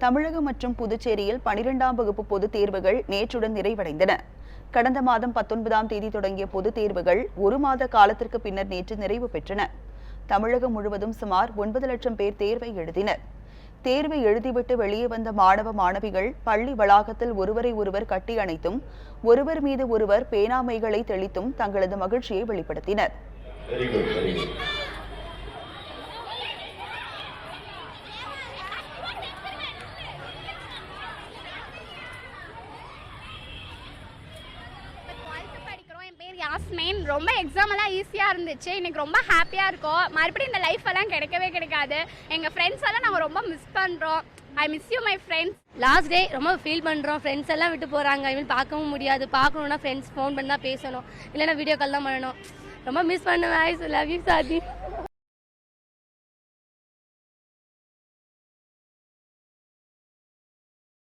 தமிழகம் மற்றும் புதுச்சேரியில் பனிரெண்டாம் வகுப்பு பொதுத் தேர்வுகள் நேற்றுடன் நிறைவடைந்தன. கடந்த மாதம் பத்தொன்பதாம் தேதி தொடங்கிய பொதுத் தேர்வுகள் ஒரு மாத காலத்திற்கு பின்னர் நேற்று நிறைவு பெற்றன. தமிழகம் முழுவதும் சுமார் ஒன்பது லட்சம் பேர் தேர்வை எழுதினர். தேர்வை எழுதிவிட்டு வெளியே வந்த மாணவ மாணவிகள் பள்ளி வளாகத்தில் ஒருவரை ஒருவர் கட்டி அணைத்தும் ஒருவர் மீது ஒருவர் பேனாமைகளை தெளித்தும் தங்களது மகிழ்ச்சியை வெளிப்படுத்தினர். மெயின் ரொம்ப எக்ஸாம் எல்லாம் ஈஸியாக இருந்துச்சு. இன்னைக்கு ரொம்ப ஹாப்பியாக இருக்கும். மறுபடியும் இந்த லைஃப் எல்லாம் கிடைக்கவே கிடைக்காது. எங்கள் ஃப்ரெண்ட்ஸ் எல்லாம் நாங்கள் ரொம்ப மிஸ் பண்ணுறோம் I miss you my friends last day ரொம்ப ஃபீல் பண்ணுறோம் ஃப்ரெண்ட்ஸ் எல்லாம் விட்டு போகிறாங்க இவன் பார்க்கவும் முடியாது. பார்க்கணுன்னா ஃப்ரெண்ட்ஸ் ஃபோன் பண்ணி தான் பேசணும். இல்லைன்னா வீடியோ கால் தான் பண்ணணும். ரொம்ப மிஸ் பண்ணுவேன். ஐ லவ் யூ சாதி